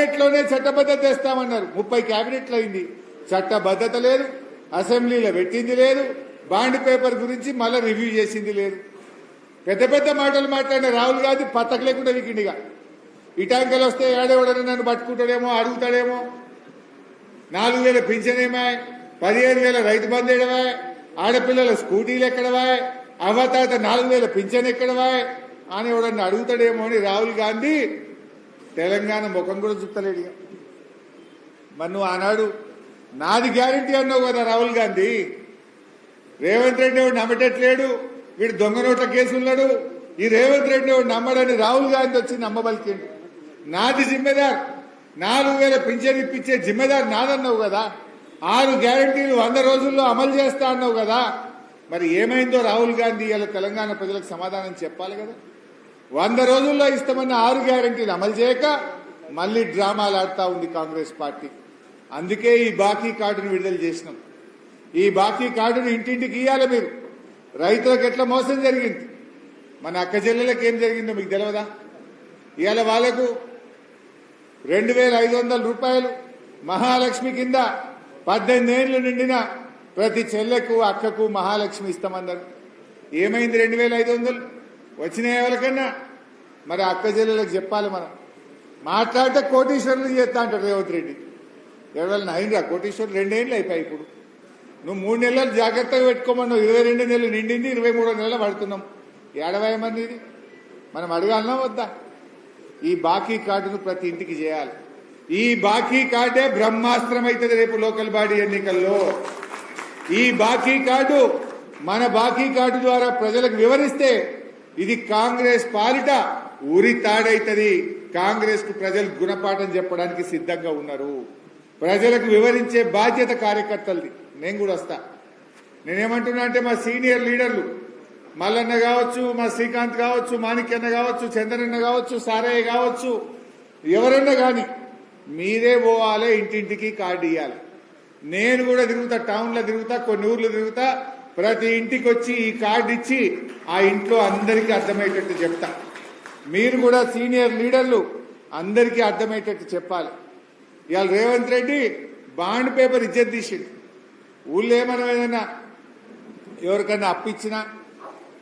కేబినెట్లోనే చట్టబద్ధత తెస్తామన్నారు ముప్పై క్యాబినెట్లు అయింది. చట్టబద్ధత లేదు అసెంబ్లీలో పెట్టింది లేదు బాండ్ పేపర్ గురించి మళ్ళీ రివ్యూ చేసింది లేదు. పెద్ద పెద్ద మాటలు మాట్లాడిన రాహుల్ గాంధీ పత్తకు లేకుండా వీకిండిగా. ఇటాంకలు వస్తే ఏడేవాడని నన్ను పట్టుకుంటాడేమో అడుగుతాడేమో. నాలుగు వేల పింఛన్ ఏమే? పదిహేను వేల రైతు బంధు ఎడవా ఆడపిల్లల స్కూటీలు ఎక్కడవా అవ్వతాత నాలుగు వేల పింఛన్ ఎక్కడవా అని ఎవడన్నా అడుగుతాడేమో అని రాహుల్ గాంధీ తెలంగాణ ముఖం కూడా చూస్తలేడు మన్ను మరి నువ్వు ఆనాడు నాది గ్యారంటీ అన్నావు కదా రాహుల్ గాంధీ. రేవంత్ రెడ్డి వాడు నమ్మటట్లేడు? వీడు దొంగ నోట్ల కేసు ఉన్నాడు. ఈ రేవంత్ రెడ్డి వాడు నమ్మడని రాహుల్ గాంధీ వచ్చి నమ్మబలికిండు. నాది జిమ్మెదార్. నాలుగు వేల పింఛన్ ఇప్పించే జిమ్మెదార్ నాదన్నావు కదా. ఆరు గ్యారంటీలు వంద రోజుల్లో అమలు చేస్తా అన్నావు కదా. మరి ఏమైందో రాహుల్ గాంధీ ఇలా తెలంగాణ ప్రజలకు సమాధానం చెప్పాలి కదా. వంద రోజుల్లో ఇస్తామన్న ఆరు గ్యారంటీలు అమలు చేయక మళ్ళీ డ్రామాలు ఆడుతూ ఉంది కాంగ్రెస్ పార్టీ. అందుకే ఈ బాకీ కార్డును విడుదల చేసినాం. ఈ బాకీ కార్డును ఇంటింటికి ఇవ్వాలి మీరు. రైతులకు ఎట్లా మోసం జరిగింది? మన అక్క చెల్లెలకు ఏం జరిగిందో మీకు తెలియదా ఇవాళ వాళ్ళకు రెండు వేల ఐదు వందల రూపాయలు మహాలక్ష్మి కింద పద్దెనిమిది ఏళ్ళు నిండిన ప్రతి చెల్లెకు అక్కకు మహాలక్ష్మి ఇస్తామన్నారు. ఏమైంది రెండు వేల ఐదు వందలు? వచ్చిన ఎవరికన్నా మరి అక్క చెల్లెలకు చెప్పాలి మనం. మాట్లాడితే కోటీశ్వరులు చేస్తా అంటారు రేవంత్ రెడ్డి. ఎవరైనా అయిందా కోటీశ్వరులు రెండేళ్ళు అయిపోయాయి ఇప్పుడు. నువ్వు మూడు నెలలు జాగ్రత్తగా పెట్టుకోమన్నావు. ఇరవై రెండు నెలలు నిండింది ఇరవై మూడో నెలలు పడుతున్నాం. ఏడవై మంది మనం అడగాలనా వద్దా? ఈ బాకీ కార్డును ప్రతి ఇంటికి చేయాలి. ఈ బాకీ కార్డే బ్రహ్మాస్త్రం అవుతుంది రేపు లోకల్ బాడీ ఎన్నికల్లో. ఈ బాకీ కార్డు మన బాకీ కార్డు ద్వారా ప్రజలకు వివరిస్తే ఇది కాంగ్రెస్ పాలిట ఉరి తాడైతుంది. కాంగ్రెస్కు ప్రజలు గుణపాఠం చెప్పడానికి సిద్ధంగా ఉన్నారు. ప్రజలకు వివరించే బాధ్యత కార్యకర్తలది. నేను కూడా వస్తా. నేనేమంటున్నా అంటే మా సీనియర్ లీడర్లు మల్లన్న కావచ్చు మా శ్రీకాంత్ కావచ్చు మాణిక్యన్న కావచ్చు చంద్రన్న కావచ్చు సారయ్య కావచ్చు ఎవరన్నా కానీ మీరే పోవాలి ఇంటింటికి కార్డు ఇవ్వాలి నేను కూడా తిరుగుతా టౌన్లో తిరుగుతా కొన్ని ఊర్లు తిరుగుతా ప్రతి ఇంటికి వచ్చి ఈ కార్డు ఇచ్చి ఆ ఇంట్లో అందరికీ అర్థమయ్యేటట్టు చెప్తా. మీరు కూడా సీనియర్ లీడర్లు అందరికీ అర్థమయ్యేటట్టు చెప్పాలి. ఇవాళ రేవంత్ రెడ్డి బాండ్ పేపర్ ఇజ్జత్ తీసిండు. ఊళ్ళో ఏమన్నా ఏదన్నా ఎవరికన్నా అప్పిచ్చినా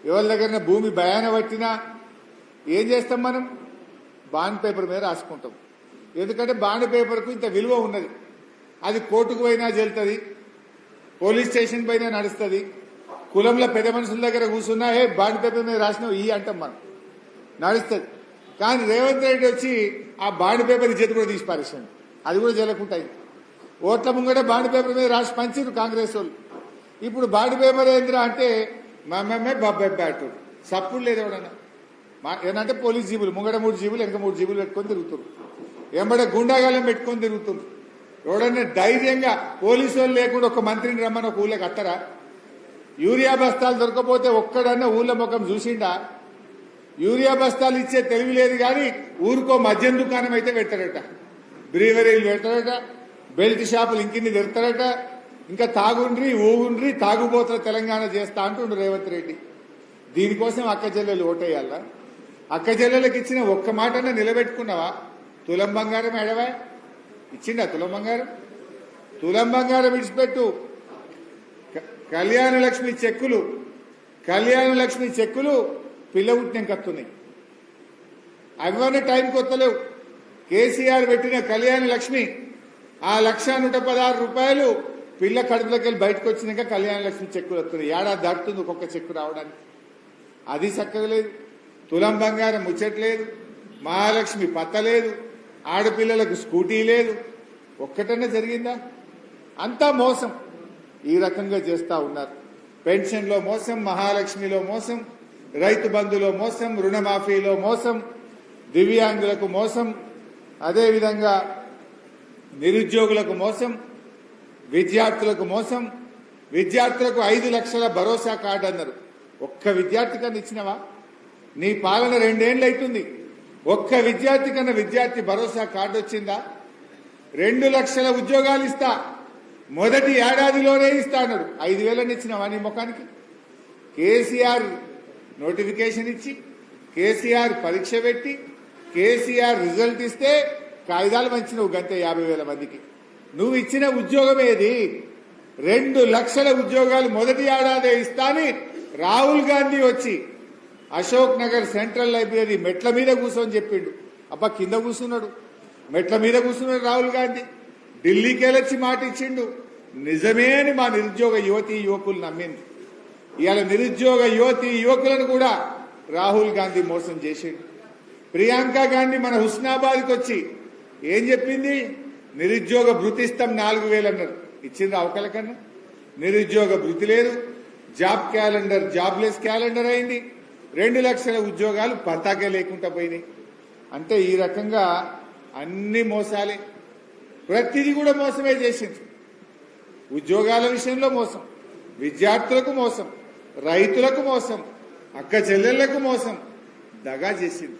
ఎవరి దగ్గర భూమి భయాన పట్టినా ఏం చేస్తాం మనం? బాండ్ పేపర్ మీద రాసుకుంటాం. ఎందుకంటే బాండ్ పేపర్కు ఇంత విలువ ఉన్నది. అది కోర్టుకు పోయినా చెల్తుంది పోలీస్ స్టేషన్ పైన నడుస్తుంది. కులంలో పెద్ద మనుషుల దగ్గర కూర్చున్నా హే బాండ్ పేపర్ మీద రాసినావు ఈ అంటాం మనం. నడుస్తుంది. కానీ రేవంత్ రెడ్డి వచ్చి ఆ బాండ్ పేపర్ చేతి కూడా తీసి పారేసాడు అది కూడా జరగకుంటాయి ఓట్ల ముంగట బాండ్ పేపర్ మీద రాసి పంచారు కాంగ్రెస్ వాళ్ళు. ఇప్పుడు బాండ్ పేపర్ ఏందిరా అంటే మేమే బాబాయ్ బ్యాటు. సప్పుడు లేదు ఎవడన్నా. మా ఏంటంటే పోలీస్ జీబులు ముంగట మూడు జీబులు వెనక మూడు జీబులు పెట్టుకొని తిరుగుతారు ఎంబడ గుండాగాలం పెట్టుకొని తిరుగుతుంది ఎవడన్నా ధైర్యంగా పోలీసు వాళ్ళు లేకుండా ఒక మంత్రిని రమ్మని ఒక ఊళ్ళకి అత్తరా యూరియా బస్తాలు దొరకపోతే ఒక్కడన్నా ఊళ్ళ ముఖం చూసిండా? యూరియా బస్తాలు ఇచ్చే తెలివి లేదు కానీ ఊరికో మద్యం దుకాణం అయితే పెడతారట బ్రీవరీలు పెడతారట బెల్ట్ షాపులు ఇంకిన్ని తెరుతారట ఇంకా తాగుండ్రి ఊగుండ్రి తాగుబోతుల తెలంగాణ చేస్తా అంటుండు రేవంత్ రెడ్డి. దీనికోసం అక్క చెల్లెలు ఓటేయాలా? అక్క చెల్లెలకు ఇచ్చిన ఒక్క మాటన్నా నిలబెట్టుకున్నావా? తులం బంగారం ఎడవా ఇచ్చిండా తులం బంగారం? తులం బంగారం విడిచిపెట్టు. కళ్యాణ లక్ష్మి చెక్కులు కళ్యాణ లక్ష్మి చెక్కులు పిల్ల పుట్టిన కత్తున్నాయి. అవన్నీ టైంకి వస్తలేవు కేసీఆర్ పెట్టిన కళ్యాణ లక్ష్మి ఆ లక్ష నూట పదహారు రూపాయలు పిల్ల కడుపులోకి వెళ్ళి బయటకు వచ్చినాక కళ్యాణ లక్ష్మి చెక్కులు వస్తున్నాయి ఏడాది దాటుతుంది ఒక్కొక్క చెక్కు రావడానికి? అది చక్కగా లేదు. తులం బంగారం ముచ్చట్లేదు. మహాలక్ష్మి పత్తలేదు. ఆడపిల్లలకు స్కూటీ లేదు. ఒక్కటన్నా జరిగిందా? అంతా మోసం. ఈ రకంగా చేస్తా ఉన్నారు. పెన్షన్లో మోసం మహాలక్ష్మిలో మోసం రైతు బంధులో మోసం రుణమాఫీలో మోసం దివ్యాంగులకు మోసం అదేవిధంగా నిరుద్యోగులకు మోసం విద్యార్థులకు మోసం విద్యార్థులకు ఐదు లక్షల భరోసా కార్డు అన్నారు. ఒక్క విద్యార్థి కన్నా ఇచ్చినవా? నీ పాలన రెండేళ్ళు అవుతుంది ఒక్క విద్యార్థి కన్నా విద్యార్థి భరోసా కార్డు వచ్చిందా? రెండు లక్షల ఉద్యోగాలు ఇస్తా. మొదటి ఏడాదిలోనే ఇస్తా అన్నాడు ఐదు వేలని ఇచ్చినావా నీ ముఖానికి? కేసీఆర్ నోటిఫికేషన్ ఇచ్చి కేసీఆర్ పరీక్ష పెట్టి కేసీఆర్ రిజల్ట్ ఇస్తే కాగితాలు పంచినవు గంతే యాభై వేల మందికి. నువ్వు ఇచ్చిన ఉద్యోగం ఏది? రెండు లక్షల ఉద్యోగాలు మొదటి ఏడాదే ఇస్తాని రాహుల్ గాంధీ వచ్చి అశోక్ నగర్ సెంట్రల్ లైబ్రరీ మెట్ల మీద కూర్చొని చెప్పిండు. అబ్బా కింద కూర్చున్నాడు. మెట్ల మీద కూర్చున్నాడు రాహుల్ గాంధీ. ఢిల్లీకి వెళ్ళొచ్చి మాట ఇచ్చిండు. నిజమే అని మా నిరుద్యోగ యువతి యువకులు నమ్మింది. ఇవాళ నిరుద్యోగ యువతి యువకులను కూడా రాహుల్ గాంధీ మోసం చేసిండు. ప్రియాంక గాంధీ మన హుస్నాబాద్కి వచ్చి ఏం చెప్పింది? నిరుద్యోగ భృతిస్తాం నాలుగు వేలు అన్నారు. ఇచ్చింది అవకల కన్నా నిరుద్యోగ భృతి లేదు. జాబ్ క్యాలెండర్ జాబ్లెస్ క్యాలెండర్ అయింది. రెండు లక్షల ఉద్యోగాలు పతాకే లేకుండా పోయినాయి. అంటే ఈ రకంగా అన్ని మోసాలే. ప్రతిదీ కూడా మోసమే చేసింది. ఉద్యోగాల విషయంలో మోసం విద్యార్థులకు మోసం రైతులకు మోసం అక్క చెల్లెళ్ళకు మోసం దగా చేసింది.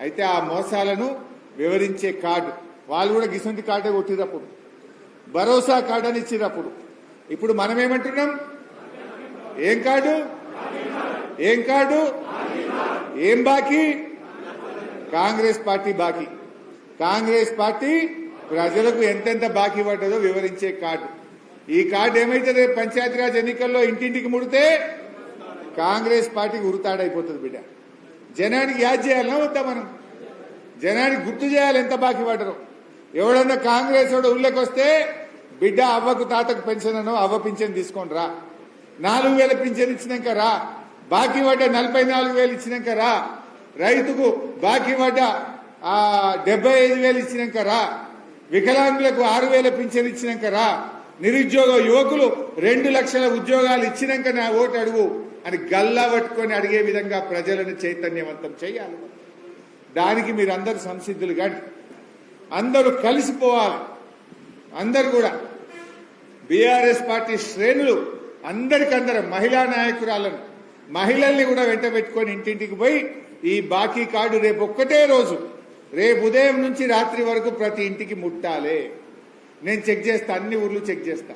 అయితే ఆ మోసాలను వివరించే కార్డు వాళ్ళు కూడా గిసంటి కార్డే కొట్టినప్పుడు భరోసా కార్డు అని ఇచ్చినప్పుడు ఇప్పుడు మనం ఏమంటున్నాం ఏం కార్డు? ఏం కార్డు? ఏం బాకీ? కాంగ్రెస్ పార్టీ బాకీ. కాంగ్రెస్ పార్టీ ప్రజలకు ఎంతెంత బాకీ పడ్డదో వివరించే కార్డు. ఈ కార్డు ఏమైతే రేపు పంచాయతీరాజ్ ఎన్నికల్లో ఇంటింటికి ముడితే కాంగ్రెస్ పార్టీకి ఉరుతాడైపోతుంది బిడ్డ. జనానికి యాద్ చేయాలన్నా వద్దా మనం? జనానికి గుర్తు చేయాలి ఎంత బాకీ పడ్డరు ఎవడన్నా కాంగ్రెస్ వాడు ఊళ్ళోకి వస్తే బిడ్డ అవ్వకు తాతకు పెన్షన్ అనో అవ్వ పింఛన్ తీసుకొని రా. నాలుగు వేల పింఛన్ ఇచ్చినాక రా. బాకీ పడ్డ నలభై నాలుగు వేలు ఇచ్చినాక రా. రైతుకు బాకీ పడ్డ డెబ్బై ఐదు వేలు ఇచ్చినాక రా. వికలాంగులకు ఆరు వేల పింఛన్ ఇచ్చినాక రా. నిరుద్యోగ యువకులు రెండు లక్షల ఉద్యోగాలు ఇచ్చినాక నా ఓటు అడుగు అని గల్లా పట్టుకొని అడిగే విధంగా ప్రజలను చైతన్యవంతం చేయాలి. దానికి మీరు అందరు సంసిద్ధులు కానీ అందరూ కలిసిపోవాలి అందరు కూడా. బీఆర్ఎస్ పార్టీ శ్రేణులు అందరికందరం మహిళా నాయకురాలను మహిళల్ని కూడా వెంట పెట్టుకొని ఇంటింటికి పోయి ఈ బాకీ కార్డు రేపు ఒక్కటే రోజు రేపు ఉదయం నుంచి రాత్రి వరకు ప్రతి ఇంటికి ముట్టాలే. నేను చెక్ చేస్తా అన్ని ఊర్లు చెక్ చేస్తా.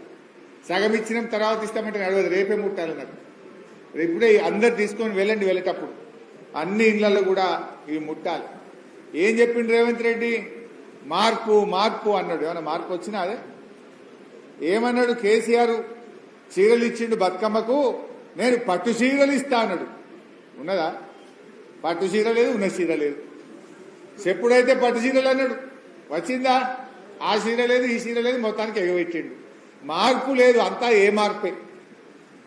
సగం ఇచ్చినాం తర్వాత ఇస్తామంటే నడవదు. రేపే ముట్టాలి నాకు. ఇప్పుడే అందరు తీసుకొని వెళ్ళండి వెళ్ళేటప్పుడు. అన్ని ఇళ్ళలో కూడా ఇవి ముట్టాలి. ఏం చెప్పిండు రేవంత్ రెడ్డి? మార్పు మార్పు అన్నాడు. ఏమైనా మార్పు వచ్చినా అదే? ఏమన్నాడు? కేసీఆర్ చీరలు ఇచ్చిండు బతుకమ్మకు నేను పట్టు చీరలు ఇస్తా అన్నాడు. ఉన్నదా? పట్టు చీర లేదు ఉన్న చీర లేదు. చెప్పుడైతే పట్టు చీరలు అన్నాడు. వచ్చిందా? ఆ చీర లేదు ఈ చీర లేదు మొత్తానికి ఎగబెట్టిండు. మార్పు లేదు అంతా ఏ మార్పే.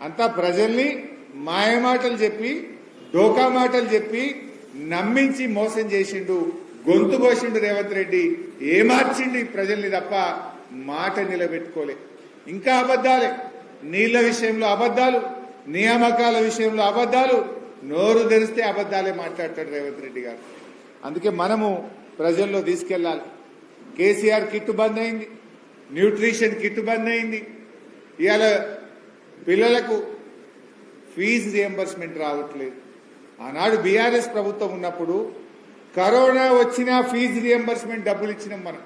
అంతా ప్రజల్ని మాయమాటలు చెప్పి డోకా మాటలు చెప్పి నమ్మించి మోసం చేసిండు గొంతు కోసిండు రేవంత్ రెడ్డి. ఏమార్చిండు ఈ ప్రజల్ని తప్ప మాట నిలబెట్టుకోలే. ఇంకా అబద్ధాలే. నీళ్ళ విషయంలో అబద్ధాలు నియామకాల విషయంలో అబద్ధాలు. నోరు తెరిస్తే అబద్ధాలే మాట్లాడతాడు రేవంత్ రెడ్డి గారు. అందుకే మనము ప్రజల్లో తీసుకెళ్ళాలి కేసీఆర్ కిట్టు బంద్ అయింది. న్యూట్రిషన్ కిట్టు బంద్ అయింది. ఇవాళ పిల్లలకు ఫీజు రియంబర్స్మెంట్ రావట్లేదు. ఆనాడు బీఆర్ఎస్ ప్రభుత్వం ఉన్నప్పుడు కరోనా వచ్చినా ఫీజు రియంబర్స్మెంట్ డబ్బులు ఇచ్చినాం మనం.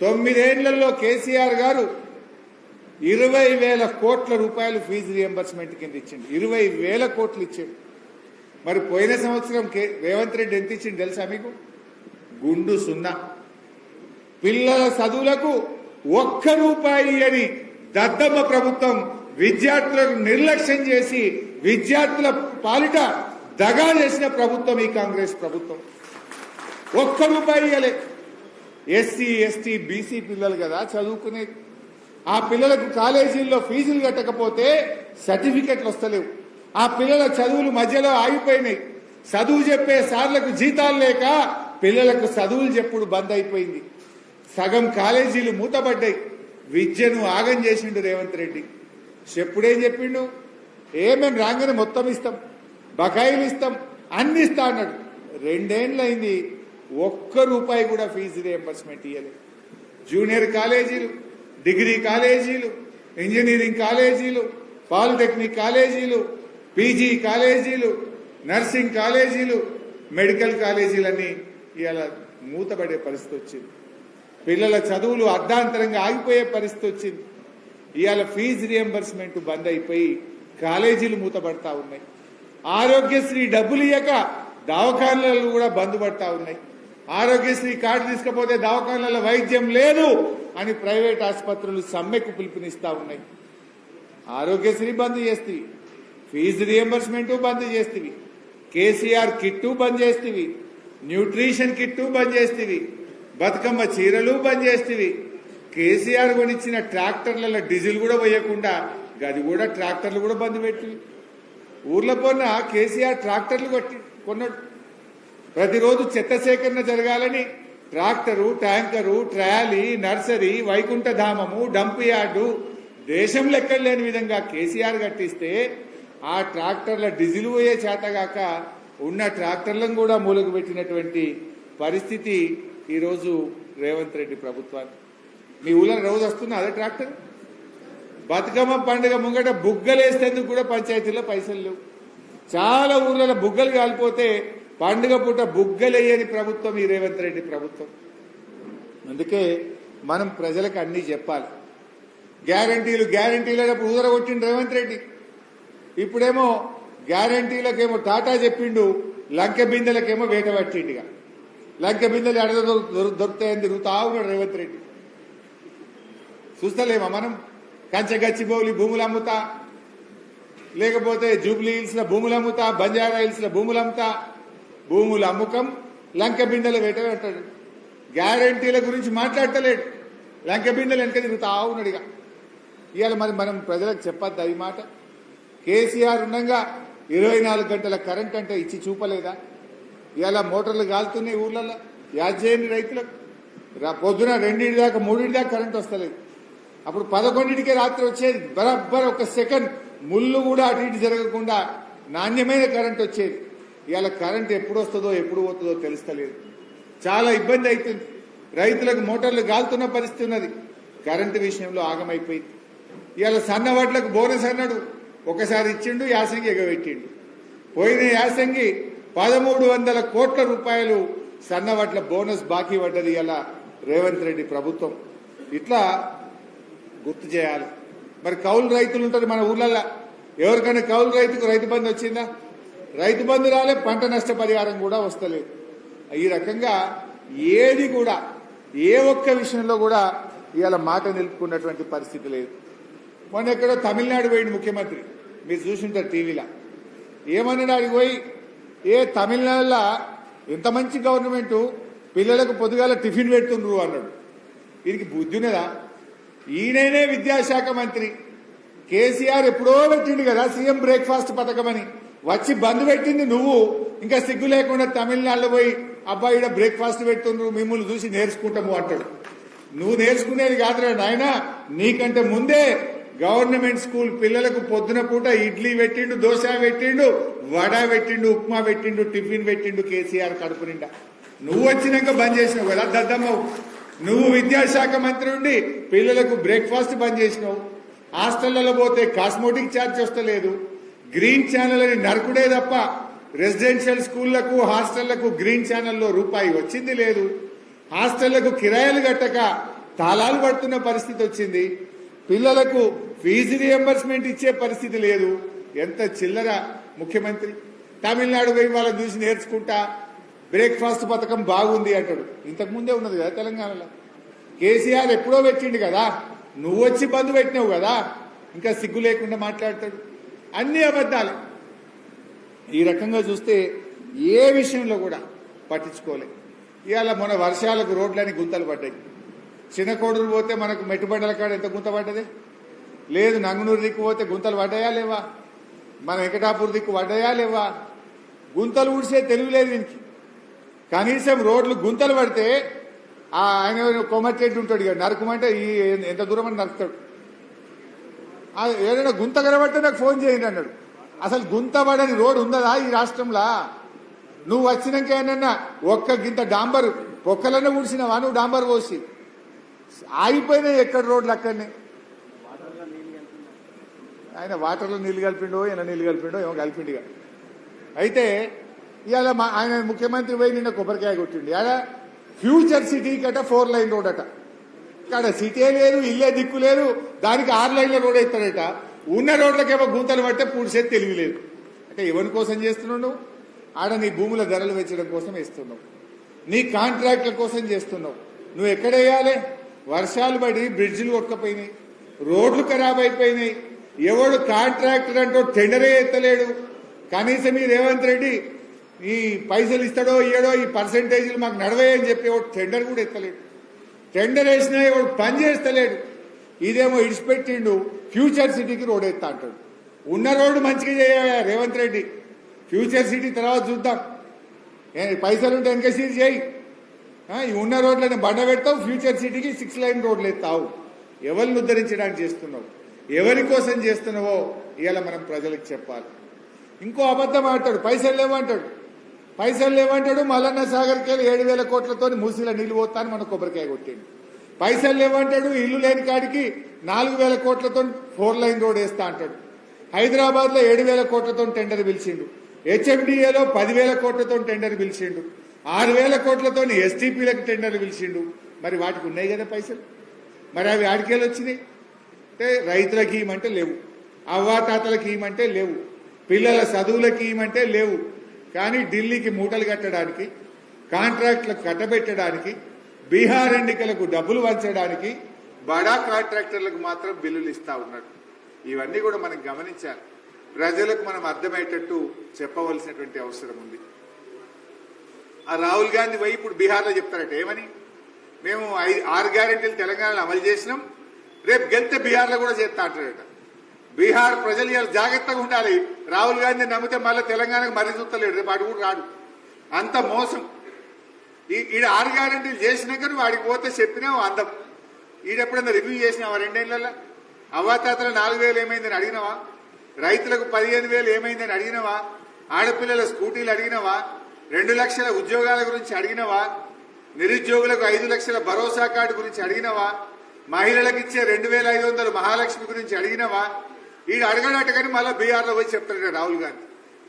తొమ్మిదేళ్ళలో కేసీఆర్ గారు ఇరవై వేల కోట్ల రూపాయలు ఫీజు రియంబర్స్మెంట్ కింద ఇచ్చిండు. ఇరవై వేల కోట్లు ఇచ్చాడు. మరి పోయిన సంవత్సరం కే- రేవంత్ రెడ్డి ఎంత ఇచ్చింది తెలుసా మీకు? గుండు సున్నా. పిల్లల చదువులకు ఒక్క రూపాయి అని దద్దమ్మ ప్రభుత్వం విద్యార్థులను నిర్లక్ష్యం చేసి విద్యార్థుల పాలిట దగా చేసిన ప్రభుత్వం ఈ కాంగ్రెస్ ప్రభుత్వం. ఒక్క రూపాయి ఇవ్వలే ఎస్సీ ఎస్టీ బీసీ పిల్లలు కదా చదువుకునేది. ఆ పిల్లలకు కాలేజీల్లో ఫీజులు కట్టకపోతే సర్టిఫికెట్లు వస్తలేవు. ఆ పిల్లల చదువులు మధ్యలో ఆగిపోయినాయి. చదువు చెప్పే సార్లకు జీతాలు లేక పిల్లలకు చదువులు చెప్పుడు బంద్ అయిపోయింది. సగం కాలేజీలు మూతపడ్డాయి. విద్యను ఆగం చేసిండు రేవంత్ రెడ్డి. చెప్పుడేం చెప్పిండు? ఏమేం రాగానే మొత్తం ఇస్తాం. బకాయిలు ఇస్తాం. అన్ని ఇస్తా అన్నాడు. రెండేండ్లైంది ఒక్క రూపాయి కూడా ఫీజు రియంబర్స్మెంట్ ఇవ్వలేదు జూనియర్ కాలేజీలు డిగ్రీ కాలేజీలు ఇంజనీరింగ్ కాలేజీలు పాలిటెక్నిక్ కాలేజీలు పీజీ కాలేజీలు నర్సింగ్ కాలేజీలు మెడికల్ కాలేజీలన్నీ ఇవాళ మూతపడే పరిస్థితి వచ్చింది. పిల్లల చదువులు అర్ధాంతరంగా ఆగిపోయే పరిస్థితి వచ్చింది. ఇవాళ ఫీజు రియంబర్స్మెంట్ బంద్ అయిపోయి కాలేజీలు మూతపడతా ఉన్నాయి. ఆరోగ్యశ్రీ డబ్బులు ఇయ్యక దవాఖానలు కూడా బంద్ పడతా ఉన్నాయి. ఆరోగ్యశ్రీ కార్డు తీసుకపోతే దవాఖానాల వైద్యం లేదు అని ప్రైవేట్ ఆసుపత్రులు సమ్మెకు పిలుపునిస్తా ఉన్నాయి. ఆరోగ్యశ్రీ బంద్ చేస్తే ఫీజు రియంబర్స్మెంటు బంద్ చేస్తేవి. కేసీఆర్ కిట్టు బంద్ చేస్తేవి. న్యూట్రిషన్ కిట్టు బంద్ చేస్తేవి. బతుకమ్మ చీరలు బంద్ చేస్తేవి. కేసీఆర్ కొనిచ్చిన ట్రాక్టర్లలో డీజిల్ కూడా పోయకుండా గది కూడా ట్రాక్టర్లు కూడా బంద్ పెట్టి ఊర్లో పొన్న కేసీఆర్ ట్రాక్టర్లు కొట్టి కొన్నాడు. ప్రతిరోజు చెత్త సేకరణ జరగాలని ట్రాక్టరు ట్యాంకరు ట్రాలీ నర్సరీ వైకుంఠధామము డంప్ యార్డు దేశం లెక్కలేని లేని విధంగా కేసీఆర్ కట్టిస్తే ఆ ట్రాక్టర్ల డీజిల్ పోయే చేతగాక ఉన్న ట్రాక్టర్లను కూడా మూలకు పెట్టినటువంటి పరిస్థితి ఈరోజు రేవంత్ రెడ్డి ప్రభుత్వాన్ని మీ ఊళ్ళో రోజు వస్తున్నా అదే ట్రాక్టర్? బతుకమ్మ పండుగ ముంగట బుగ్గలు వేసేందుకు కూడా పంచాయతీలో పైసలు లేవు. చాలా ఊర్లలో బుగ్గలు కాలిపోతే పండుగ పూట బుగ్గలేయని ప్రభుత్వం ఈ రేవంత్ రెడ్డి ప్రభుత్వం. అందుకే మనం ప్రజలకు అన్నీ చెప్పాలి. గ్యారంటీలు గ్యారంటీలు అయినప్పుడు ఊదరగొట్టిండు రేవంత్ రెడ్డి. ఇప్పుడేమో గ్యారంటీలకేమో టాటా చెప్పిండు లంక బిందెలకేమో వేట పట్టిండిగా లంక బిందెలు ఎడ దొరుకుతాయని తిరుగుతా ఉన్నాడు రేవంత్ రెడ్డి. చూస్తలేమా మనం? కంచగచ్చిబౌలి భూములు అమ్ముతా లేకపోతే జూబ్లీ హిల్స్ల భూములు అమ్ముతా బంజారా హిల్స్ల భూములు అమ్ముతా భూముల అమ్మకం లంక బిందెల వేట పెట్టాడు. గ్యారంటీల గురించి మాట్లాడతలేడు. లంక బిందెలు వెనక తిరుగుతా ఇక. ఇవాళ మరి మనం ప్రజలకు చెప్పద్దు అది మాట? కేసీఆర్ ఉండగా ఇరవై నాలుగు గంటల కరెంట్ అంటే ఇచ్చి చూపలేదా? ఇలా మోటార్లు కాలుతున్నాయి ఊర్లలో యాద్ రైతులకు. రా పొద్దున రెండింటి దాకా మూడింటి దాకా కరెంట్ వస్తలేదు. అప్పుడు పదకొండింటికే రాత్రి వచ్చేది బరబ్బర్ ఒక సెకండ్ ముళ్ళు కూడా అటు ఇటు జరగకుండా నాణ్యమైన కరెంట్ వచ్చేది. ఇవాళ కరెంట్ ఎప్పుడు వస్తుందో ఎప్పుడు పోతుందో తెలుస్తలేదు. చాలా ఇబ్బంది అవుతుంది రైతులకు మోటార్లు గాలుతున్న పరిస్థితి ఉన్నది. కరెంటు విషయంలో ఆగమైపోయింది. ఇవాళ సన్నవాట్లకు బోనస్ అన్నాడు. ఒకసారి ఇచ్చిండు యాసంగి ఎగబెట్టిండు. పోయిన యాసంగి పదమూడు వందల కోట్ల రూపాయలు సన్నవట్ల బోనస్ బాకీ పడ్డది ఇలా రేవంత్ రెడ్డి ప్రభుత్వం. ఇట్లా గుర్తు చేయాలి. మరి కౌలు రైతులు ఉంటారు మన ఊర్లలో ఎవరికైనా కౌలు రైతుకు రైతు బంధు వచ్చిందా? రైతు బంధు రాలే పంట నష్టపరిహారం కూడా వస్తలేదు. ఈ రకంగా ఏది కూడా ఏ ఒక్క విషయంలో కూడా ఇవాళ మాట నిలుపుకున్నటువంటి పరిస్థితి లేదు. మొన్న ఎక్కడో తమిళనాడు పోయింది ముఖ్యమంత్రి. మీరు చూసింటారు టీవీలో. ఏమన్నాడు అడిగి పోయి ఏ తమిళనాడులో ఇంత మంచి గవర్నమెంట్ పిల్లలకు పొద్దుగాల టిఫిన్ పెడుతుండ్రు అన్నాడు. వీరికి బుద్ధి ఉన్నదా? ఈయననే విద్యాశాఖ మంత్రి. కేసీఆర్ ఎప్పుడో పెట్టిండు కదా సీఎం బ్రేక్ఫాస్ట్ పథకం అని. వచ్చి బంద్ పెట్టింది నువ్వు. ఇంకా సిగ్గు లేకుండా తమిళనాడులో పోయి అబ్బాయి బ్రేక్ఫాస్ట్ పెడుతుండ్రు మిమ్మల్ని చూసి నేర్చుకుంటాము అంటాడు. నువ్వు నేర్చుకునేది కాదురా నాయన నీకంటే ముందే గవర్నమెంట్ స్కూల్ పిల్లలకు పొద్దున పూట ఇడ్లీ పెట్టిండు దోశ పెట్టిండు వడ పెట్టిండు ఉప్మా పెట్టిండు టిఫిన్ పెట్టిండు కేసీఆర్ కడుపు నిండా. నువ్వు వచ్చినాక బంద్ చేసినావు కదా దద్దమ్మవు. నువ్వు విద్యాశాఖ మంత్రి ఉండి పిల్లలకు బ్రేక్ఫాస్ట్ బంద్ చేసినావు. హాస్టళ్ళలో పోతే కాస్మోటిక్ ఛార్జ్ వస్తలేదు. గ్రీన్ ఛానల్ అని నరకుడే తప్ప రెసిడెన్షియల్ స్కూళ్ళకు హాస్టళ్ళకు గ్రీన్ ఛానల్లో రూపాయి వచ్చింది లేదు. హాస్టళ్ళకు కిరాయిలు కట్టక తాళాలు పడుతున్న పరిస్థితి వచ్చింది. పిల్లలకు ఫీజు రియంబర్స్మెంట్ ఇచ్చే పరిస్థితి లేదు. ఎంత చిల్లర ముఖ్యమంత్రి? తమిళనాడు పోయి వాళ్ళని చూసి నేర్చుకుంటా బ్రేక్ఫాస్ట్ పథకం బాగుంది అంటాడు. ఇంతకు ముందే ఉన్నది కదా తెలంగాణలో. కేసీఆర్ ఎప్పుడో పెట్టిండు కదా. నువ్వు వచ్చి బంధు పెట్టినావు కదా. ఇంకా సిగ్గు లేకుండా మాట్లాడతాడు. అన్ని అబద్ధాలు. ఈ రకంగా చూస్తే ఏ విషయంలో కూడా పట్టించుకోలే. ఇవాళ మన వర్షాలకు రోడ్లని గుంతలు పడ్డాయి. చిన్న కోడూరు పోతే మనకు మెట్టుబండల కాడ ఎంత గుంత పడ్డది? లేదు నంగునూరు దిక్కు పోతే గుంతలు పడ్డాయా లేవా? మన వెంకటాపూర్ దిక్కు పడ్డాయా లేవా? గుంతలు ఊడిసే తెలివి లేదు దీనికి. కనీసం రోడ్లు గుంతలు పడితే ఆయన ఆయన కొమ్మచెట్టు ఉంటాడు ఇక నరకమంటే ఈ ఎంత దూరం అని నరుకుతాడు. ఏదైనా గుంత కనబడితే నాకు ఫోన్ చేయండి అన్నాడు. అసలు గుంత పడని రోడ్డు ఉందా ఈ రాష్ట్రంలో? నువ్వు వచ్చినాక ఏనన్నా ఒక్క గింత డాంబర్ పొక్కలనే ఊడిసినావా నువ్వు డాంబర్ పోసి. ఆగిపోయినాయి ఎక్కడ రోడ్లు అక్కడనే? ఆయన వాటర్లో నీళ్ళు కలిపిండో ఈయన నీళ్ళు కలిపిండో ఏమో కలిపిండిగా. అయితే ఇవాళ మా ఆయన ముఖ్యమంత్రి పోయి నిన్న కొబ్బరికాయ కొట్టిండు. ఆడ ఫ్యూచర్ సిటీ కట ఫోర్ లైన్ రోడ్ అట ఇక్కడ సిటీ లేదు ఇల్లే దిక్కు లేదు దానికి ఆరు లైన్ల రోడ్ అవుతాడట ఉన్న రోడ్లకేమో గుంతలు పడితే పూడిసేది తెలివి లేదు. అంటే ఎవరి కోసం చేస్తున్నావు? ఆడ నీ భూముల ధరలు పెంచడం కోసం వేస్తున్నావు. నీ కాంట్రాక్ట్ల కోసం చేస్తున్నావు. నువ్వు ఎక్కడ వేయాలి? వర్షాలు పడి బ్రిడ్జిలు కొట్టకపోయినాయి. రోడ్లు ఖరాబ్ అయిపోయినాయి. ఎవడు కాంట్రాక్టర్ అంటూ టెండరే ఎత్తలేడు. కనీసం ఈ రేవంత్ రెడ్డి ఈ పైసలు ఇస్తాడో ఇయ్యడో ఈ పర్సంటేజీలు మాకు నడవని చెప్పి ఎవడు టెండర్ కూడా ఎత్తలేడు. టెండర్ వేసినా ఎవడు పని చేస్తలేడు. ఇదేమో ఇడిచిపెట్టిండు ఫ్యూచర్ సిటీకి రోడ్ ఎత్తా అంటాడు. ఉన్న రోడ్డు మంచిగా చేయ రేవంత్ రెడ్డి? ఫ్యూచర్ సిటీ తర్వాత చూద్దాం. పైసలుంటే వెనక సీట్ చేయి. ఈ ఉన్న రోడ్లను బండ పెడతావు ఫ్యూచర్ సిటీకి సిక్స్ లైన్ రోడ్లు ఎత్తావు. ఎవరిని ఉద్ధరించడానికి చేస్తున్నావు? ఎవరి కోసం చేస్తున్నావో ఇవాళ మనం ప్రజలకు చెప్పాలి. ఇంకో అబద్ధం ఆడతాడు పైసలు లేవంటాడు. పైసలు లేవంటాడు మల్లన్న సాగర్కి వెళ్ళి ఏడు వేల కోట్లతో మూసిల నీళ్ళు పోతాను మన కొబ్బరికాయ కొట్టిండు. పైసలు లేవంటాడు ఇల్లు లేని కాడికి నాలుగు వేల కోట్లతో ఫోర్ లైన్ రోడ్ వేస్తా అంటాడు. హైదరాబాద్లో ఏడు వేల కోట్లతో టెండర్ పిలిచిండు. హెచ్ఎండిఏలో పదివేల కోట్లతో టెండర్ పిలిచిండు. ఆరు వేల కోట్లతో ఎస్టీపీలకు టెండర్ పిలిచిండు. మరి వాటికి ఉన్నాయి కదా పైసలు? మరి అవి ఆడికేళ్ళు వచ్చినాయి? అంటే రైతులకి ఇవ్వమంటే లేవు. అవ్వాతాతలకి ఇవ్వమంటే లేవు. పిల్లల చదువులకి ఇవ్వమంటే లేవు. కానీ ఢిల్లీకి మూటలు కట్టడానికి కాంట్రాక్టులకు కట్టబెట్టడానికి బీహార్ ఎన్నికలకు డబ్బులు వంచడానికి బడా కాంట్రాక్టర్లకు మాత్రం బిల్లులు ఇస్తా ఉన్నాడు ఇవన్నీ కూడా మనం గమనించాలి. ప్రజలకు మనం అర్థమయ్యేటట్టు చెప్పవలసినటువంటి అవసరం ఉంది. ఆ రాహుల్ గాంధీ పోయి ఇప్పుడు బీహార్లో చెప్తారట ఏమని? మేము ఐదు ఆరు గ్యారెంటీలు తెలంగాణలో అమలు చేసినాం రేపు గెలితే బీహార్లో కూడా చేస్తా బీహార్ ప్రజలు ఇలా జాగ్రత్తగా ఉండాలి. రాహుల్ గాంధీ నమ్మితే మళ్ళీ తెలంగాణకు మరీ చూస్తలేడు. రేపు అటు కూడా రాడు. అంత మోసం. ఈ ఈడ ఆరు గ్యారంటీలు చేసినాక నువ్వు వాడికి పోతే చెప్పినావు అందం. ఈడెప్పుడన్నా రివ్యూ చేసినావా రెండేళ్ళలో అవ్వాతాతలు నాలుగు వేలు ఏమైందని అడిగినవా? రైతులకు పదిహేను వేలు ఏమైందని అడిగినవా? ఆడపిల్లల స్కూటీలు అడిగినవా? రెండు లక్షల ఉద్యోగాల గురించి అడిగినవా? నిరుద్యోగులకు ఐదు లక్షల భరోసా కార్డు గురించి అడిగినవా? మహిళలకు ఇచ్చే రెండు వేల ఐదు వందల మహాలక్ష్మి గురించి అడిగినవా? ఈడు అడగడట కానీ మళ్ళీ బీహార్లో పోయి చెప్తాడు రాహుల్ గాంధీ.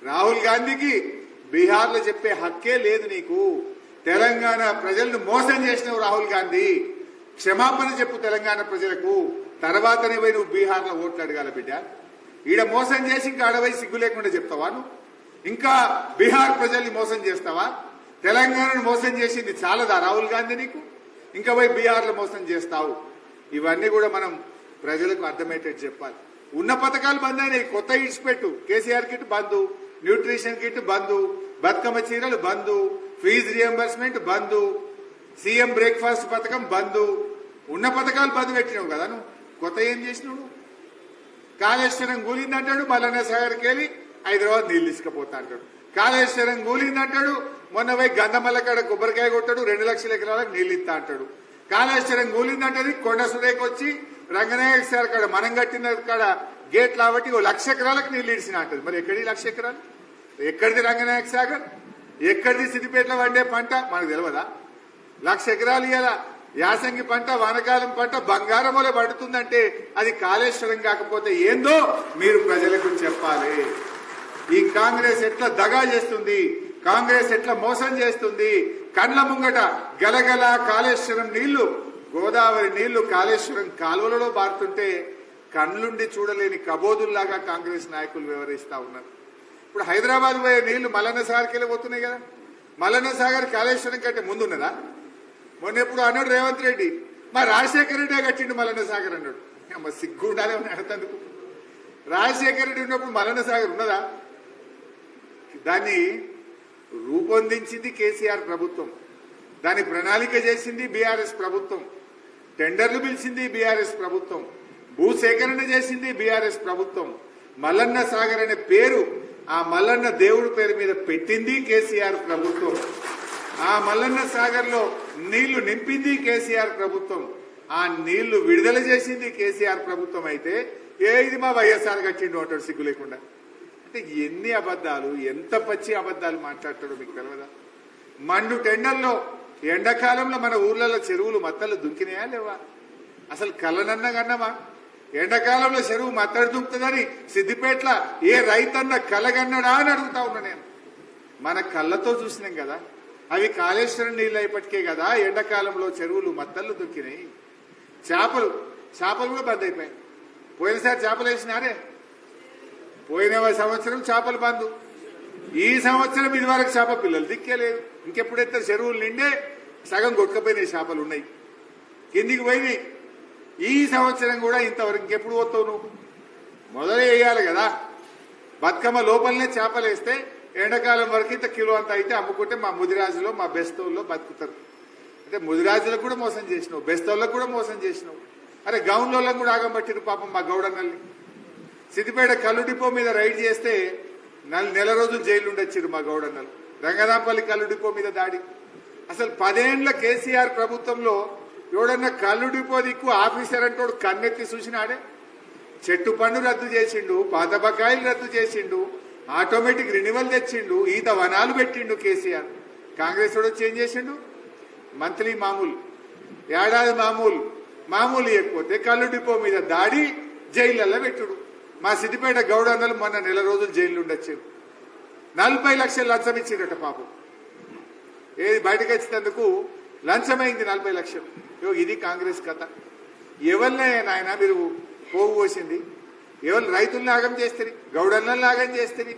రాహుల్ గాంధీకి బీహార్లో చెప్పే హక్కే లేదు నీకు. తెలంగాణ ప్రజలను మోసం చేసినావు రాహుల్ గాంధీ. క్షమాపణ చెప్పు తెలంగాణ ప్రజలకు. తర్వాతనే పోయి నువ్వు బీహార్లో ఓట్లు అడగాల బిడ్డ. ఈడ మోసం చేసి ఇంకా అడవై సిగ్గు లేకుండా చెప్తావా నువ్వు? ఇంకా బీహార్ ప్రజల్ని మోసం చేస్తావా? తెలంగాణను మోసం చేసింది చాలదా రాహుల్ గాంధీ నీకు? ఇంకా పోయి బీహార్లో మోసం చేస్తావు. ఇవన్నీ కూడా మనం ప్రజలకు అర్థమయ్యేటట్టు చెప్పాలి. ఉన్న పథకాలు బంద్ అయినాయి. కొత్త ఇడ్స్ పెట్టు KCR kit bandh nutrition kit bandh Bathukamma చీరలు bandh fee reimbursement bandh CM breakfast పథకం బంద్. ఉన్న పథకాలు బంద్ పెట్టినావు కదా నువ్వు. కొత్త ఏం చేసినావు కాళేశ్వరం కూలిందంటాడు మల్లన్న సాగర్కి వెళ్ళి హైదరాబాద్ నీళ్ళు తీసుకుపోతా అంటాడు కాళేశ్వరం కూలిందంటాడు మొన్న పోయి గంధమల్ల కాడ కొబ్బరికాయ కొట్టాడు రెండు లక్షల ఎకరాలకు నీళ్ళు ఇస్తా అంటాడు కాళేశ్వరం కూలిందంటది కొండ సురేఖ వచ్చి రంగనాయక సార్ కాడ మనం కట్టిన కాడ గేట్ కాబట్టి ఓ లక్ష ఎకరాలకు నీళ్ళు ఇడిచిన అంటది మరి ఎక్కడి లక్ష ఎకరాలు? ఎక్కడిది రంగనాయక సాగర్? ఎక్కడిది సిద్దిపేటలో వండే పంట? మనకు తెలియదా లక్ష ఎకరాలు ఇయ్యాల. యాసంగి పంట వానకాలం పంట బంగారం వల్ల పడుతుందంటే అది కాళేశ్వరం కాకపోతే ఏందో మీరు ప్రజలకు చెప్పాలి. ఈ కాంగ్రెస్ ఎట్లా దగా చేస్తుంది? కాంగ్రెస్ ఎట్లా మోసం చేస్తుంది? కండ్ల ముంగట గలగల కాళేశ్వరం నీళ్ళు గోదావరి నీళ్ళు కాళేశ్వరం కాలువలలో బారుతుంటే కండ్లుండి చూడలేని కబోదుల్లాగా కాంగ్రెస్ నాయకులు వివరిస్తా ఉన్నారు. ఇప్పుడు హైదరాబాద్ పోయే నీళ్ళు మల్లన్న సాగర్కి పోతున్నాయి కదా? మల్లన్న సాగర్ కాళేశ్వరం కంటే ముందున్నదా? మొన్న ఎప్పుడు అన్నాడు రేవంత్ రెడ్డి మా రాజశేఖర రెడ్డి కట్టిండు మల్లన్న సాగర్ అన్నాడు. అమ్మ సిగ్గు ఉండాలి అని అడతందుకు రాజశేఖర రెడ్డి ఉన్నప్పుడు మల్లన్న సాగర్ ఉన్నదా? దాన్ని రూపొందించింది కేసీఆర్ ప్రభుత్వం. దాని ప్రణాళిక చేసింది బీఆర్ఎస్ ప్రభుత్వం. టెండర్లు పిలిచింది బీఆర్ఎస్ ప్రభుత్వం. భూసేకరణ చేసింది బీఆర్ఎస్ ప్రభుత్వం. మల్లన్న సాగర్ అనే పేరు ఆ మల్లన్న దేవుడి పేరు మీద పెట్టింది కేసీఆర్ ప్రభుత్వం. ఆ మల్లన్న సాగర్లో నీళ్ళు నింపింది కేసీఆర్ ప్రభుత్వం. ఆ నీళ్ళు విడుదల చేసింది కేసీఆర్ ప్రభుత్వం అయితే ఏ ఇది మా వైఎస్ఆర్ కట్టిండు అంటాడు సిగ్గు లేకుండా. అంటే ఎన్ని అబద్ధాలు ఎంత పచ్చి అబద్ధాలు మాట్లాడతాడో మీకు తెలియదా మండు టెండర్లో ఎండాకాలంలో మన ఊర్లలో చెరువులు మత్తలు దుంకినాయా లేవా? అసలు కళ్ళనన్నా కన్నమా? ఎండాకాలంలో చెరువు మత్తడి దుంకుతుందని సిద్దిపేటల ఏ రైతన్న కలగన్నడా అని అడుగుతా ఉన్నా నేను. మన కళ్ళతో చూసినాం కదా. అవి కాళేశ్వరం నీళ్ళు అయిపటికే కదా ఎండాకాలంలో చెరువులు మత్తళ్ళు దొక్కినాయి చేపలు చేపలు కూడా బంద్ అయిపోయాయి. పోయినసారి చేపలు వేసినారే? పోయిన సంవత్సరం చేపలు బంధు ఈ సంవత్సరం ఇది వరకు చేప పిల్లలు దిక్కేలేదు ఇంకెప్పుడైతే చెరువులు నిండే సగం కొట్టుకపోయినాయి చేపలు ఉన్నాయి. కిందికి పోయినాయి ఈ సంవత్సరం కూడా ఇంతవరకు ఇంకెప్పుడు పోతావు నువ్వు? మొదలు వేయాలి కదా. బతుకమ్మ లోపలనే చేపలు వేస్తే ఎండాకాలం వరకు ఇంత కిలో అంత అయితే అమ్ముకుంటే మా ముదిరాజులో మా బెస్తవుల్లో బతుకుతారు. అంటే ముదిరాజులకు కూడా మోసం చేసినావు బెస్తవులకు కూడా మోసం చేసినావు. అరే గౌన్లలో కూడా ఆగం పట్టిరు పాపం మా గౌడన్నల్ని. సిద్దిపేట కల్లు డిపో మీద రైడ్ చేస్తే నెల- నెల రోజులు జైలు ఉండొచ్చారు మా గౌడన్నలు. రంగనాంపల్లి కల్లు డిపో మీద దాడి. అసలు పదేండ్ల కేసీఆర్ ప్రభుత్వంలో ఎవడన్నా కల్లు డిపో దిక్కు ఆఫీసర్ అంటోడు కన్నెత్తి చూసినాడే? చెట్టు పన్ను రద్దు చేసిండు పాత బకాయిలు రద్దు చేసిండు ఆటోమేటిక్ రెన్యువల్ తెచ్చిండు ఈత వనాలు పెట్టిండు కేసీఆర్. కాంగ్రెస్ వాడు వచ్చి ఏం చేసిండు? మంత్లీ మామూలు ఏడాది మామూలు మామూలు ఇవ్వకపోతే కళ్ళు డిపో మీద దాడి జైళ్ళల్లో పెట్టుడు. మా సిద్దిపేట గౌడన్నలు మొన్న నెల రోజులు జైలు ఉండొచ్చారు నలభై లక్షలు లంచం ఇచ్చిండట పాపం. ఏది బయటకు వచ్చినందుకు లంచమైంది నలభై లక్షలు. ఇది కాంగ్రెస్ కథ. ఎవరినే నాయన మీరు పోగు పోసింది? ఎవరు రైతులను ఆగం చేస్తుంది గౌడన్నలను ఆగం చేస్తుంది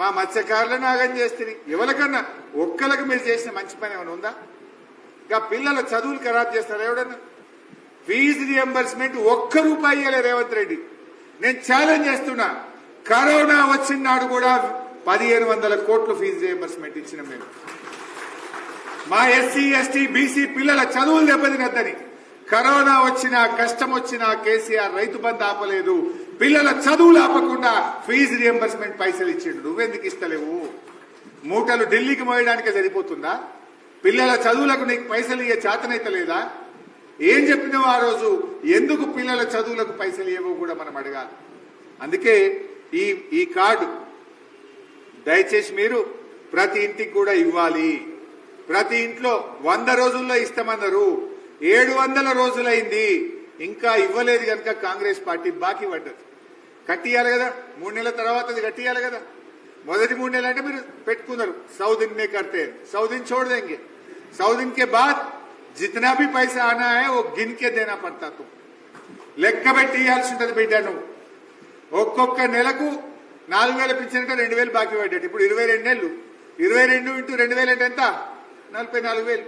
మా మత్స్యకారులను ఆగం చేస్తుంది ఎవరికన్నా? ఒక్కలకు మీరు చేసిన మంచి పని ఏమైనా ఉందా? ఇంకా పిల్లల చదువులు ఖరాబ్ చేస్తారా ఎవడన్నా ఫీజు రియంబర్స్మెంట్ ఒక్క రూపాయి ఇవ్వలేదు రేవంత్ రెడ్డి. నేను ఛాలెంజ్ చేస్తున్నా. కరోనా వచ్చిన నాడు కూడా పదిహేను వందల కోట్లు ఫీజు రియంబర్స్మెంట్ ఇచ్చిన మేము. మా ఎస్సీ ఎస్టీ బీసీ పిల్లల చదువులు దెబ్బతినద్దని. కరోనా వచ్చినా కష్టం వచ్చినా కేసీఆర్ రైతు బంధు ఆపలేదు. పిల్లల చదువులు ఆపకుండా ఫీజు రియంబర్స్మెంట్ పైసలు ఇచ్చిండు. నువ్వెందుకు ఇస్తలేవు? మూటలు ఢిల్లీకి మోయడానికే సరిపోతుందా? పిల్లల చదువులకు నీకు పైసలు ఇయ్యే చేతనైతలేదా లేదా? ఏం చెప్పినావు ఆ రోజు? ఎందుకు పిల్లల చదువులకు పైసలు ఏవో కూడా మనం అడగాలి. అందుకే ఈ ఈ కార్డు దయచేసి మీరు ప్రతి ఇంటికి కూడా ఇవ్వాలి. ప్రతి ఇంట్లో వంద రోజుల్లో ఇస్తామన్నారు. ఏడు వందల రోజులైంది. ఇంకా ఇవ్వలేదు కనుక కాంగ్రెస్ పార్టీ బాకీ పడ్డది. కట్టియాలి కదా? మూడు నెలల తర్వాత అది కట్టియాలి కదా? మొదటి మూడు నెలలు అంటే మీరు పెట్టుకున్నారు. సౌదిన్ ఇన్మే కడితే సౌద్ ఇన్ చోడదేంగే. సౌద్ బాద్. జితనా పైసా ఆనా ఓ గిన్కే దేనా పడతా తు లెక్క పెట్టి ఇవ్వాల్సి ఉంటుంది బిడ్డ నువ్వు ఒక్కొక్క నెలకు నాలుగు వేల పిచ్చినట్టు రెండు వేలు బాకీ పడ్డాడు ఇప్పుడు ఇరవై రెండు నెలలు ఇరవై రెండు ఇంటూ రెండు వేలు ఎంత నలభై నాలుగు వేలు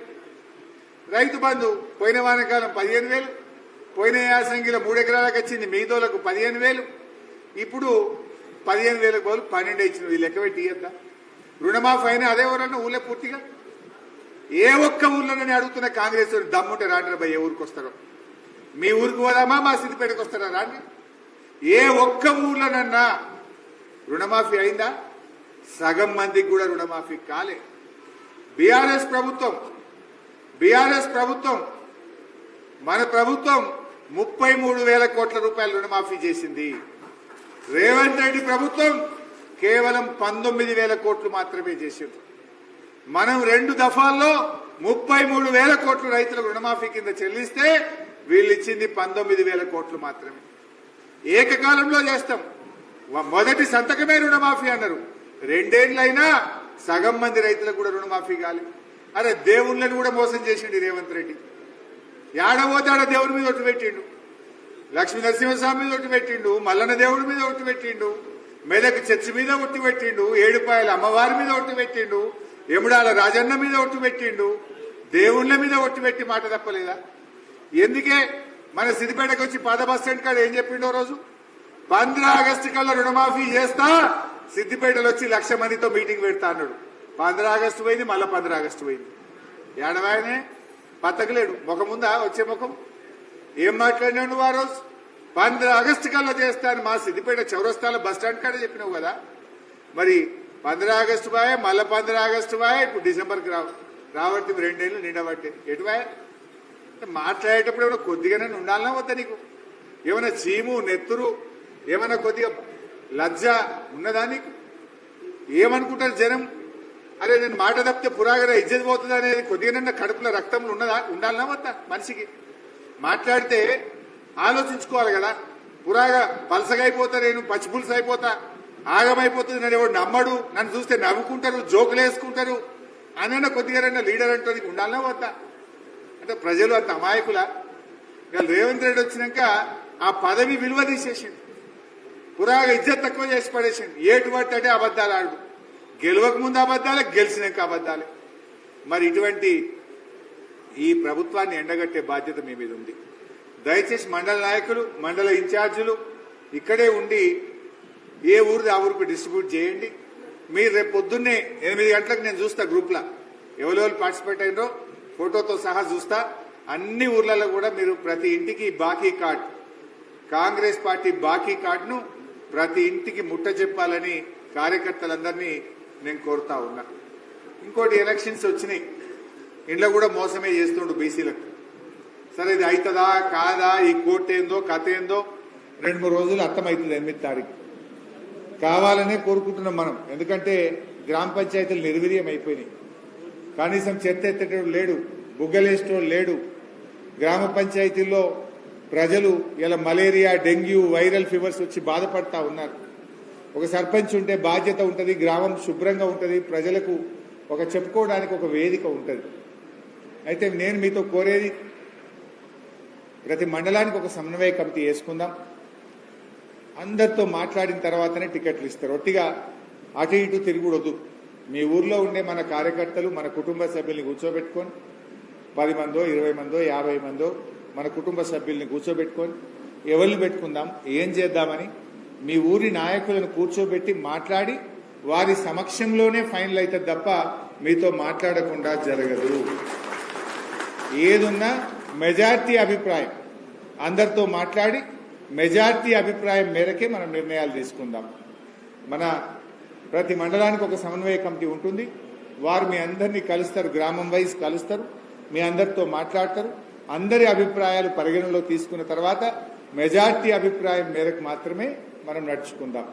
రైతు బంధు పోయిన వానకాలం పదిహేను వేలు పోయిన యాసంగిలో మూడు ఎకరాలకు వచ్చింది మిగతోలకు పదిహేను వేలు ఇప్పుడు పదిహేను వేలకు బదులు పన్నెండు ఇచ్చిన ఈ లెక్క పెట్టి ఇయ్యద్దా రుణమాఫీ అయినా అదే ఎవరన్నా ఊళ్ళే పూర్తిగా ఏ ఒక్క ఊర్లోనే అడుగుతున్న కాంగ్రెస్ దమ్ముంటే రాండి భయ ఏ ఊరికి వస్తారో. మీ ఊరికి పోదామా మా సిద్దిపేటకు వస్తారా రాండి. ఏ ఒక్క ఊర్లోనన్నా రుణమాఫీ అయిందా? సగం మందికి కూడా రుణమాఫీ కాలే. బీఆర్ఎస్ ప్రభుత్వం బీఆర్ఎస్ ప్రభుత్వం మన ప్రభుత్వం ముప్పై మూడు వేల కోట్ల రూపాయల రుణమాఫీ చేసింది. రేవంత్ రెడ్డి ప్రభుత్వం కేవలం పంతొమ్మిది వేల కోట్లు మాత్రమే చేసింది. మనం రెండు దఫాల్లో ముప్పై మూడు వేల కోట్లు రైతులకు రుణమాఫీ కింద చెల్లిస్తే వీళ్ళు ఇచ్చింది పంతొమ్మిది వేల కోట్లు మాత్రమే. ఏకకాలంలో చేస్తాం. మొదటి సంతకమే రుణమాఫీ అన్నారు. రెండేళ్ళైనా సగం మంది రైతులకు కూడా రుణమాఫీ కాలి. అరే దేవుళ్ళని కూడా మోసం చేసిండు రేవంత్ రెడ్డి. ఏడబోతే ఆడ దేవుడి మీద ఒట్టు పెట్టిండు. లక్ష్మీ నరసింహస్వామి మీద ఒట్టు పెట్టిండు మల్లన్న దేవుడి మీద ఒట్టు పెట్టిండు మెదక్ చర్చి మీద ఒట్టు పెట్టిండు ఏడుపాయల అమ్మవారి మీద ఒట్టు పెట్టిండు ఎముడాల రాజన్న మీద ఒట్టు పెట్టిండు. దేవుళ్ళ మీద ఒట్టు పెట్టి మాట తప్పలేదా? ఎందుకే? మన సిద్దిపేటకు వచ్చి పాద బస్ స్టాండ్ కాడ ఏం చెప్పిండో రోజు? పంద్రా ఆగస్టు కల్లా రుణమాఫీ చేస్తా సిద్దిపేటలో వచ్చి లక్ష మందితో మీటింగ్ పెడతా అన్నాడు. పంద్రా ఆగస్టు పోయింది మళ్ళా పంద్రా ఆగస్టు పోయింది. ఏడవాయనే? బతకలేడు. ముఖం ముందా వచ్చే ముఖం? ఏం మాట్లాడినాడు ఆ రోజు? పంద్ర ఆగస్టు కల్లా చేస్తాను మా సిద్దిపేట చౌరస్తాల బస్ స్టాండ్ కాడ చెప్పినావు కదా? మరి పంద్ర ఆగస్టు బాయ్ మళ్ళా పంద్ర ఆగస్టు బాయ్ ఇప్పుడు డిసెంబర్కి రావు. రావట్టి రెండేళ్ళు నిండబట్టే ఎటు బాయ్ మాట్లాడేటప్పుడు ఏమైనా కొద్దిగానే ఉండాలన్నా వద్దా నీకు? ఏమైనా చీము నెత్తురు ఏమైనా కొద్దిగా లజ్జ ఉన్నదా నీకు? ఏమనుకుంటారు జనం? అరే నేను మాట తప్పితే పురాగర ఇజ్జత్ పోతుంది అనేది కొద్దిగానన్నా కడుపులో రక్తంలో ఉన్నదా? ఉండాలన్నా వద్దా మనిషికి? మాట్లాడితే ఆలోచించుకోవాలి కదా. పురాగా పలసగా అయిపోతా నేను పచ్చిపులుసు అయిపోతా. ఆగమైపోతుంది నన్ను ఎవడు నమ్మడు నన్ను చూస్తే నవ్వుకుంటారు జోకులు వేసుకుంటారు. అని కొద్దిగా లీడర్ అంటే నీకు ఉండాలన్నా వద్దా? అంటే ప్రజలు అంత అమాయకుల? ఇక రేవంత్ రెడ్డి వచ్చినాక ఆ పదవి విలువ తీసేసింది పురాగా ఇజ్జత్ తక్కువ చేసి పడేసింది ఏటు పట్టంటే అబద్ధాలు ఆడు. గెలవక ముందు అబద్ధాలే గెలిచినాక అబద్ధాలే. మరి ఇటువంటి ఈ ప్రభుత్వాన్ని ఎండగట్టే బాధ్యత మీ మీద ఉంది. దయచేసి మండల నాయకులు మండల ఇన్ఛార్జీలు ఇక్కడే ఉండి ఏ ఊరిది ఆ ఊరికి డిస్ట్రిబ్యూట్ చేయండి. మీరు రేపు పొద్దున్నే ఎనిమిది గంటలకు నేను చూస్తా గ్రూప్లో. ఎవరెవరు పార్టిసిపేట్ అయినో ఫోటోతో సహా చూస్తా. అన్ని ఊర్లలో కూడా మీరు ప్రతి ఇంటికి బాకీ కార్డ్ కాంగ్రెస్ పార్టీ బాకీ కార్డును ప్రతి ఇంటికి ముట్ట చెప్పాలని కార్యకర్తలందరినీ నేను కోరుతా ఉన్నా. ఇంకోటి ఎలక్షన్స్ వచ్చినాయి. ఇంట్లో కూడా మోసమే చేస్తుండు బీసీలకు. సరే ఇది అవుతుందా కాదా? ఈ కోర్టు ఏందో కథ ఏందో? రెండు మూడు రోజులు అర్థమవుతుంది ఎనిమిది తారీఖు. కావాలనే కోరుకుంటున్నాం మనం. ఎందుకంటే గ్రామ పంచాయతీలు నిర్వీర్యం అయిపోయినాయి. కనీసం చెత్త ఎత్తేటోడు లేడు బుగ్గలేసేటోడు లేడు. గ్రామ పంచాయతీల్లో ప్రజలు ఇలా మలేరియా డెంగ్యూ వైరల్ ఫీవర్స్ వచ్చి బాధపడతా ఉన్నారు. ఒక సర్పంచ్ ఉంటే బాధ్యత ఉంటుంది గ్రామం శుభ్రంగా ఉంటుంది ప్రజలకు ఒక చెప్పుకోవడానికి ఒక వేదిక ఉంటుంది. అయితే నేను మీతో కోరేది ప్రతి మండలానికి ఒక సమన్వయ కమిటీ వేసుకుందాం. అందరితో మాట్లాడిన తర్వాతనే టికెట్లు ఇస్తారు. ఒట్టిగా అటు ఇటు తిరుగుడొద్దు. మీ ఊర్లో ఉండే మన కార్యకర్తలు మన కుటుంబ సభ్యుల్ని కూర్చోబెట్టుకొని పది మందో ఇరవై మందో యాభై మందో మన కుటుంబ సభ్యుల్ని కూర్చోబెట్టుకొని ఎవరిని పెట్టుకుందాం ఏం చేద్దామని మీ ఊరి నాయకులను కూర్చోబెట్టి మాట్లాడి వారి సమక్షంలోనే ఫైనల్ అవుతుంది తప్ప మీతో మాట్లాడకుండా జరగదు. ఏదున్నా మెజార్టీ అభిప్రాయం. అందరితో మాట్లాడి మెజార్టీ అభిప్రాయం మేరకే మనం నిర్ణయాలు తీసుకుందాం. మన ప్రతి మండలానికి ఒక సమన్వయ కమిటీ ఉంటుంది. వారు మీ అందరినీ కలుస్తారు గ్రామం వైజ్ కలుస్తారు మీ అందరితో మాట్లాడతారు. అందరి అభిప్రాయాలు పరిగణలో తీసుకున్న తర్వాత మెజార్టీ అభిప్రాయం మేరకు మాత్రమే మనం నడుచుకుందాం.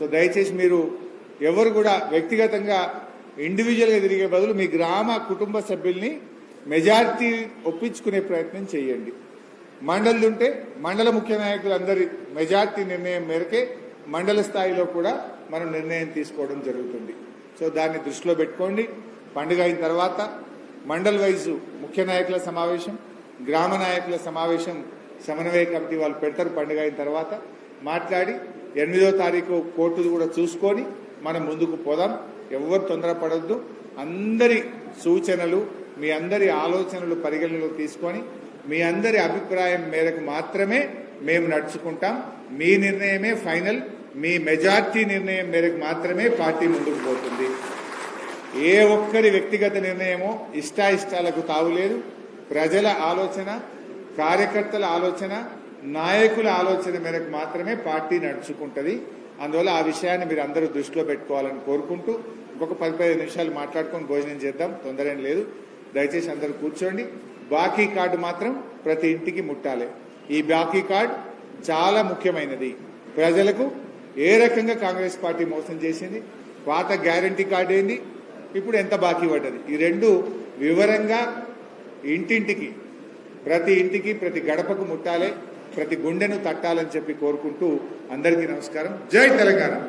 సో దయచేసి మీరు ఎవరు కూడా వ్యక్తిగతంగా ఇండివిజువల్గా తిరిగే బదులు మీ గ్రామ కుటుంబ సభ్యుల్ని మెజార్టీ ఒప్పించుకునే ప్రయత్నం చేయండి. మండలి ఉంటే మండల ముఖ్య నాయకులందరి మెజార్టీ నిర్ణయం మేరకే మండల స్థాయిలో కూడా మనం నిర్ణయం తీసుకోవడం జరుగుతుంది. సో దాన్ని దృష్టిలో పెట్టుకోండి. పండుగ అయిన తర్వాత మండల్ వైజు ముఖ్య నాయకుల సమావేశం గ్రామ నాయకుల సమావేశం సమన్వయ కమిటీ వాళ్ళు పెడతారు పండుగ అయిన తర్వాత. మాట్లాడి ఎనిమిదో తారీఖు కోర్టులు కూడా చూసుకొని మనం ముందుకు పోదాం. ఎవరు తొందరపడద్దు అందరి సూచనలు మీ అందరి ఆలోచనలు పరిగణనలో తీసుకొని మీ అందరి అభిప్రాయం మేరకు మాత్రమే మేము నడుచుకుంటాం. మీ నిర్ణయమే ఫైనల్. మీ మెజార్టీ నిర్ణయం మేరకు మాత్రమే పార్టీ ముందుకు పోతుంది. ఏ ఒక్కరి వ్యక్తిగత నిర్ణయమో ఇష్టాయిష్టాలకు తావులేదు. ప్రజల ఆలోచన కార్యకర్తల ఆలోచన నాయకుల ఆలోచన మేరకు మాత్రమే పార్టీ నడుచుకుంటుంది. అందువల్ల ఆ విషయాన్ని మీరు అందరూ దృష్టిలో పెట్టుకోవాలని కోరుకుంటూ ఇంకొక పది పదిహేను నిమిషాలు మాట్లాడుకొని భోజనం చేద్దాం. తొందర లేదు. దయచేసి అందరూ కూర్చోండి. బాకీ కార్డు మాత్రం ప్రతి ఇంటికి ముట్టాలి. ఈ బాకీ కార్డు చాలా ముఖ్యమైనది. ప్రజలకు ఏ రకంగా కాంగ్రెస్ పార్టీ మోసం చేసింది? పాత గ్యారంటీ కార్డు ఏంది? ఇప్పుడు ఎంత బాకీ పడ్డది? ఈ రెండు వివరంగా ఇంటింటికి ప్రతి ఇంటికి ప్రతి గడపకు ముట్టాలి ప్రతి గుండెను తట్టాలని చెప్పి కోరుకుంటూ అందరికీ నమస్కారం. జై తెలంగాణ!